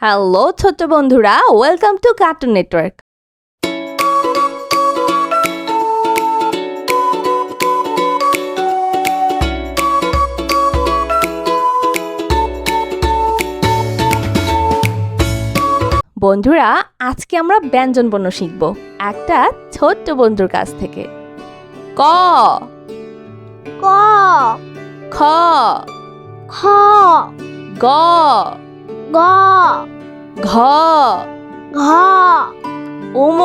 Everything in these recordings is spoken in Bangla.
হ্যালো ছোট্ট বন্ধুরা ওয়েলকাম টু কার্টুন নেটওয়ার্ক বন্ধুরা আজকে আমরা ব্যঞ্জন বর্ণ শিখব একটা ছোট্ট বন্ধুর কাছ থেকে। ক। ক। খ। খ। গ। গ ঘ। ঘ। উম।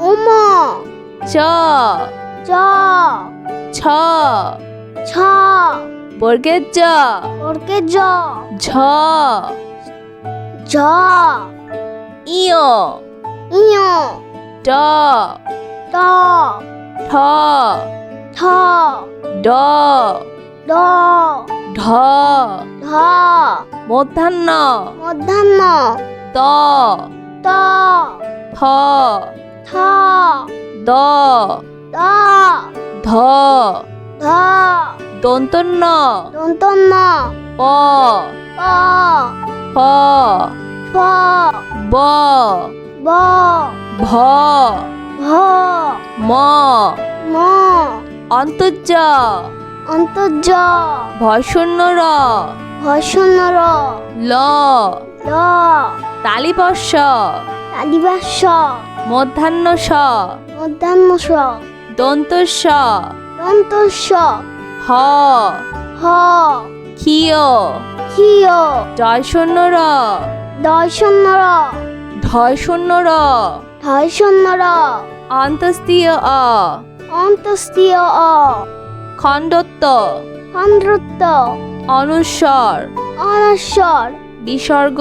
উম। চ। চ। ছ। ছ। বর্গের জ বর্গে জ ঝ। ঝ। ইয়। ইয়। ট। ট। ঠ। ঠ। ড। ড ঢ। ধ মধ্যাহ্ন। মধ্যাহ্ন। ত। ত। থ থ দ। দ। ধ ধ দন্তন্য। দন্তন্য। প। প। ফ ফ ব। ব ভ। ভ। ম। ম। অন্তর্য। অন্তর্য। ভয়শূন্য র। ভয়শূন্য র। ল। ল। তালিবর্ষ। আদিবাস মধ্যাহ্ন স মধ্যাহ্ন স দন্তস্ব দন্তস্ব হ। হ। ক্ষীয়। ক্ষীয়। জয়শূন্য র। দর্শন্য র। ধয়শূন্য র। ধর্ষণ্য র। অন্তস্তীয় অ। অন্তস্তীয় অ। খণ্ডত্ব। খন্দ্রত্ব অনুস্বর। অনস্বর। বিসর্গ।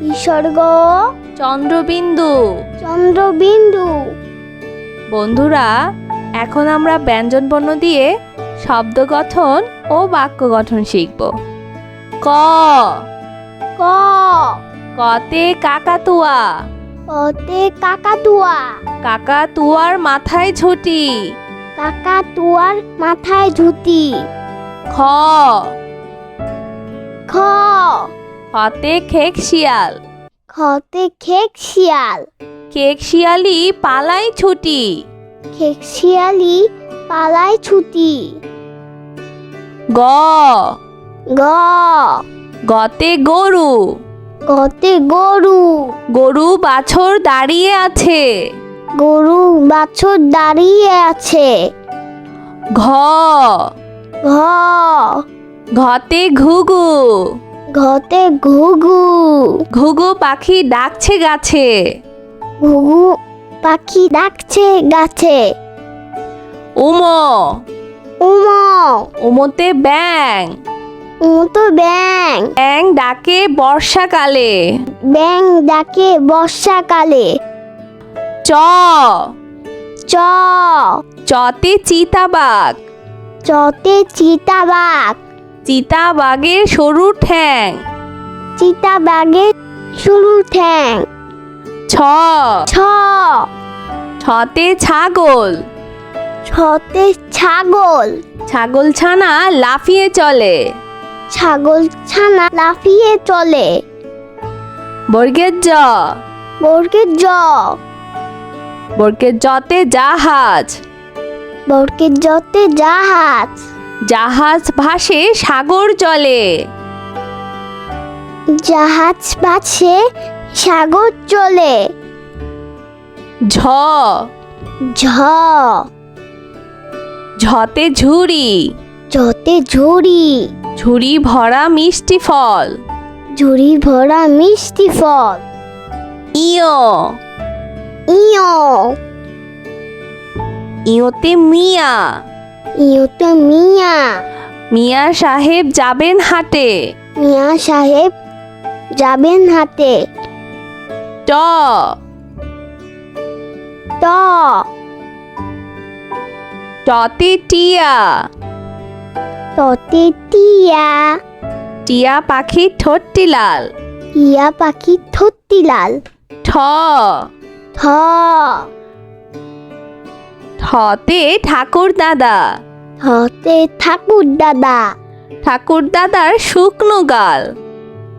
বিসর্গ। চন্দ্রবিন্দু। চন্দ্রবিন্দু। বন্ধুরা এখন আমরা ব্যঞ্জন বর্ণ দিয়ে শব্দ গঠন ও বাক্য গঠন শিখব। ক। ক। কতে কাকাতুয়া। কতে কাকাতুয়া। কাকাতুয়ার মাথায় ঝুটি। কাকাতুয়ার মাথায় ধুতি। খ। খ। খতে খেক শিয়াল। খতে খেক শিয়াল। খেক শিয়ালি পালাই ছুটি। খেক শিয়ালি পালায় ছুটি। গ। গ। গতে গরু। গতে গরু। গরু বাছর দাঁড়িয়ে আছে। গরু বাছর দাঁড়িয়ে আছে। ঘ। ঘ। ঘতে ঘুঘু। ঘতে ঘুঘু। ঘুঘু পাখি ডাকছে গাছে। ঘুঘু পাখি ডাকছে গাছে। উম। উম। উমতে ব্যাং উমতো ব্যাং ব্যাং ডাকে বর্ষাকালে। ব্যাং ডাকে বর্ষাকালে। চ। চ। চতে চিতাবাঘ। চতে চিতাবাঘ। চিতাবাঘের সরু ঠ্যাং। চিতাবাঘের সরু ঠ্যাং। ছ। ছ। ছতে ছাগল। ছতে ছাগল। ছাগল ছানা লাফিয়ে চলে। ছাগল ছানা লাফিয়ে চলে। বর্গের জ। বর্গের জ। বর্গের জতে জাহাজ। বর্গের জতে জাহাজ। জাহাজ ভাসে সাগর জলে। জাহাজ বাছে সাগর চলে ঝ। ঝ। ঝতে ঝুড়ি। ঝতে ঝুড়ি। ঝুড়ি ভরা মিষ্টি ফল। ঝুড়ি ভরা মিষ্টি ফল। ইয়। ইয় ইয়তে মিয়া ইয়তে মিয়া মিয়া সাহেব যাবেন হাটে মিয়া সাহেব যাবেন হাতে ট ট টতে টিয়া ততে টিয়া টিয়া পাখির ঠোঁটটি লাল টিয়া পাখি থত্তি লাল ঠ থ। ঠতে ঠাকুর দাদা। থতে ঠাকুর দাদা। ঠাকুর দাদার শুকনো গাল।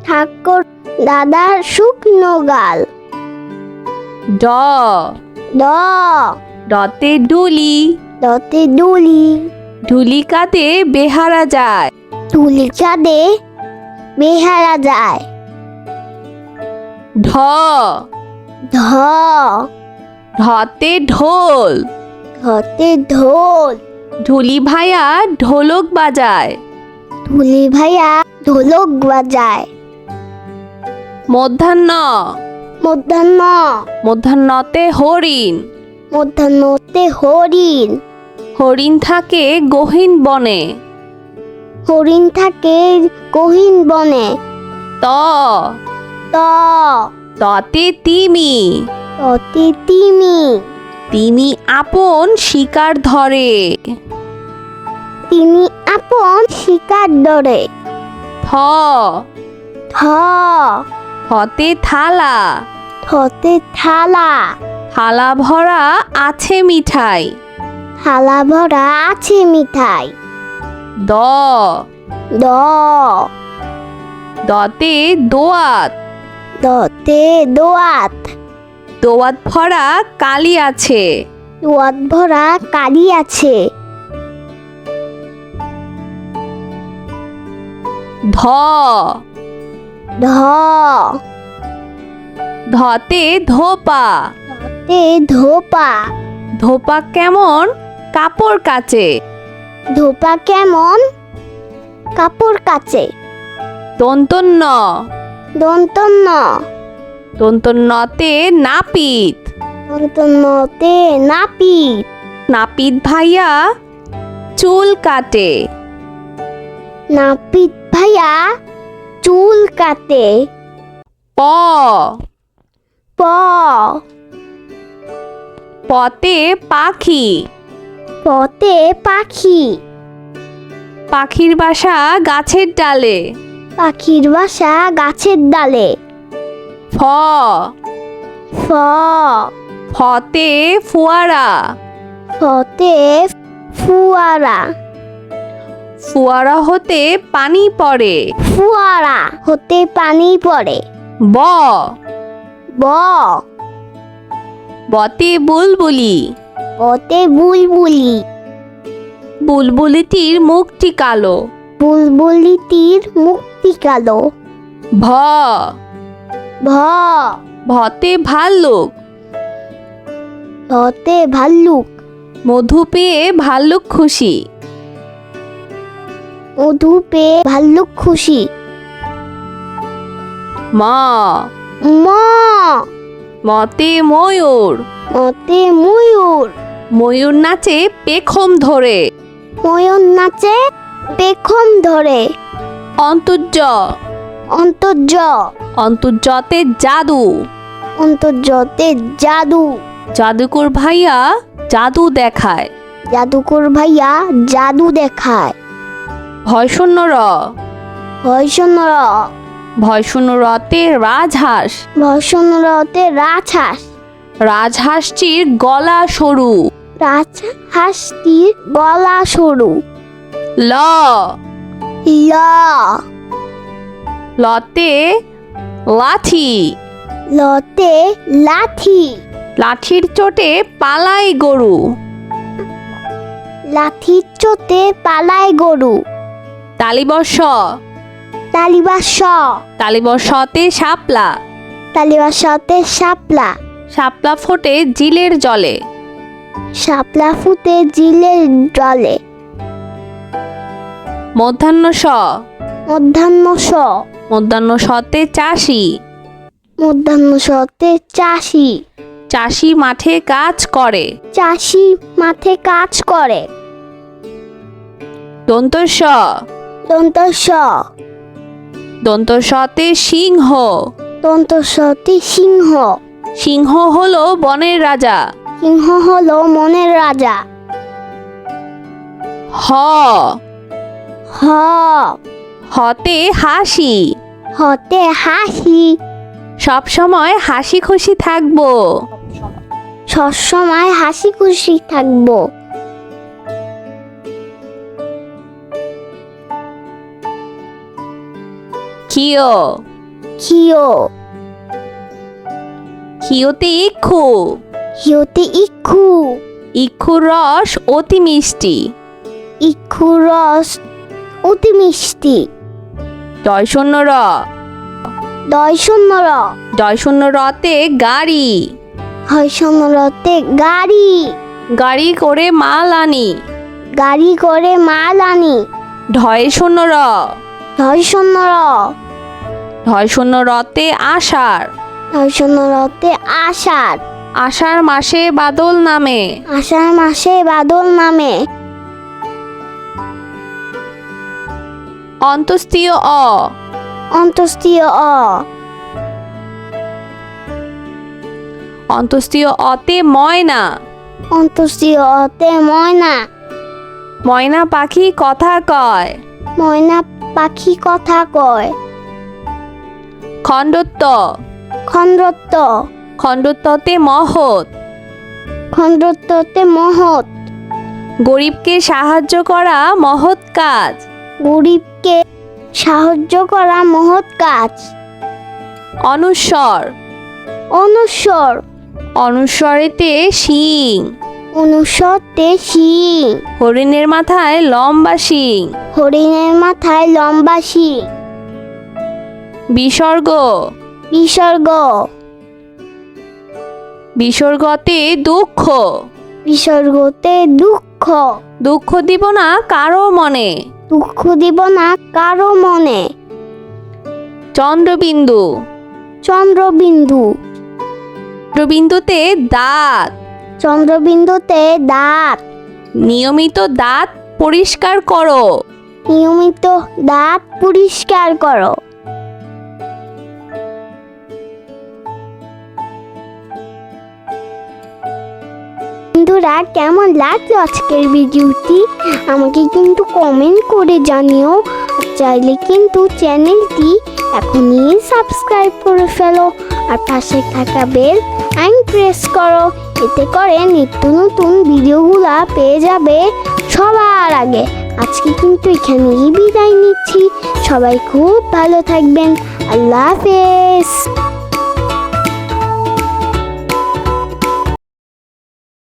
ঠাকুর দাদার শুকনো গাল। ড। ড। ডতে ডুলি। দতে ডুলি। ঢুলি কাতে বেহারা যায়। চাঁদে বেহারা যায়। ঢ। ধ। ঢতে ঢোল। ধতে ঢোল। ঢুলি ভাইয়া ঢোলক বাজায়। তুলি ভাইয়া ঢোলক বাজায়। মধ্যাহ্ন। মধ্যাহ্ন। মধ্যাহ্নতে হরিণ। মধ্যাহ্নতে হরিণ। হরিণ থাকে গহীন বনে। হরিণ থাকে গহীন বনে। ত। ত। ততে তিমি। ততে তিমি। তিমি আপন শিকার ধরে। তিনি আপন শিকার ধরে। থ থ হতে থালা। থতে থালা। থালা ভরা আছে মিঠাই। থালা ভরা আছে মিঠাই। দ। দ। দতে দোয়াত। দতে দোয়াত। দোয়াত ভরা কালি আছে। দোয়াত ভরা কালি আছে। ধ। ধ। ধতে ধোপা। তে ধোপা। ধোপা কেমন? কাপড় কাচে। ধোপা কেমন? কাপড় কাচে। দন্তন্য দন্তন্য দন্তন্যতে নাপিত। দন্তন্যতে নাপিত। নাপিত ভাইয়া চুল কাটে। নাপিত ভাইয়া চুল কাটে। প। প। পতে পাখি। পতে পাখি। পাখির বাসা গাছের ডালে। পাখির বাসা গাছের ডালে। ফ। ফ। ফতে ফুয়ারা। ফতে ফুয়ারা। ফুয়ারা হতে পানি পড়ে। ফুয়ারা হতে পানি পড়ে। ব। ব। বতে বুলবুলি। বতে বুলবুলি। বুলবুলিটির মুখটি কালো। বুলবুলিটির মুক্তি কালো ভ। ভ। ভতে ভাল্লুক। ভতে ভাল্লুক। মধু পেয়ে ভাল্লুক খুশি। মধু পেয়ে ভাল্লুক খুশি। ম। ম। মতে ময়ূর। মতে ময়ূর। ময়ূর নাচে পেখম ধরে। ময়ূর নাচে পেখম ধরে। অন্তর্য অন্তর্য অন্তর্যতে জাদু। অন্তর্যতে জাদু। জাদুকর ভাইয়া জাদু দেখায়। জাদুকর ভাইয়া জাদু দেখায়। ভয়শূন্য র ভয়সনর ভয়শূন্য রতে রাজহাঁস। রতে রাজহাঁস। রাজহাঁসটির গলা সরু। রাজহাঁসটির গলা সরু। ল। ল। লতে লাঠি। লতে লাঠি। লাঠির চোটে পালাই গরু। লাঠির চোতে পালায় গরু। তালিবর্ষ। তালিবাস তালিবর্ষতে শাপলা। তালিবাসতে শাপলা। শাপলা ফোটে জিলের জলে। শাপলা ফুটে জিলের জলে। মধ্যাহ্ন স মধ্যাহ্ন স মধ্যাহ্ন সতে চাষি। মধ্যাহ্ন সতে চাষি। চাষি মাঠে কাজ করে। চাষি মাঠে কাজ করে। দন্তস্ব দন্ত স দন্তস্বতে সিংহ। দন্ত সতে সিংহ। সিংহ হলো বনের রাজা। সিংহ হলো মনের রাজা। হ। হ। হতে হাসি। হতে হাসি। সব সময় হাসি খুশি থাকব। সবসময় হাসি খুশি থাকব। কিও খিও খিওতে ইক্ষু। হিওতে ইক্ষু। ইক্ষুর রস অতি মিষ্টি। ইক্ষু রস অতি মিষ্টি। দয় শূন্য র দয় শূন্য র দয় শূন্য রতে গাড়ি। হয় শূন্য রতে গাড়ি। গাড়ি করে মাল আনি। গাড়ি করে মাল আনি। ঢয় শূন্য র হয় শূন্য র ঢয় শূন্য রতে আষাঢ়। হয় শূন্য রতে আষাঢ়। আষাঢ় মাসে বাদল নামে। আষাঢ় মাসে বাদল নামে। অন্তস্তীয় অ। অন্তস্তীয় অ। অন্তস্তীয় অতে ময়না। অন্তস্তীয় অতে ময়না। ময়না পাখি কথা কয়। ময়না পাখি কথা কয়। খণ্ডত্ব। খণ্ডত্ব। খণ্ডত্বতে মহৎ। খণ্ডত্বতে মহৎ। গরিবকে সাহায্য করা মহৎ কাজ। গরিবকে সাহায্য করা মহৎ কাজ। অনুস্বর অনুস্বর অনুস্বরেতে শিং। অনুস্বরতে শিং। হরিণের মাথায় লম্বা শিং। হরিণের মাথায় লম্বা শিং। বিসর্গ। বিসর্গ। বিসর্গতে দুঃখ। বিসর্গতে দুঃখ। দুঃখ দিব না কারও মনে। দুঃখ দিব না কারও মনে। চন্দ্রবিন্দু। চন্দ্রবিন্দু। চন্দ্রবিন্দুতে দাঁত। চন্দ্রবিন্দুতে দাঁত। নিয়মিত দাঁত পরিষ্কার করো। নিয়মিত দাঁত পরিষ্কার করো। বন্ধুরা, কেমন লাগল আজকের ভিডিওটি? আমাকে কিন্তু কমেন্ট করে জানিও। চাইলে কিন্তু চ্যানেলটি এখনই সাবস্ক্রাইব করে ফেলো। আর পাশে থাকা বেল আইন প্রেস করো। এতে করে নিত্য নতুন ভিডিওগুলো পেয়ে যাবে সবার আগে। আজকে কিন্তু এখানেই বিদায় নিচ্ছি। সবাই খুব ভালো থাকবেন। আল্লাহ হাফেজ।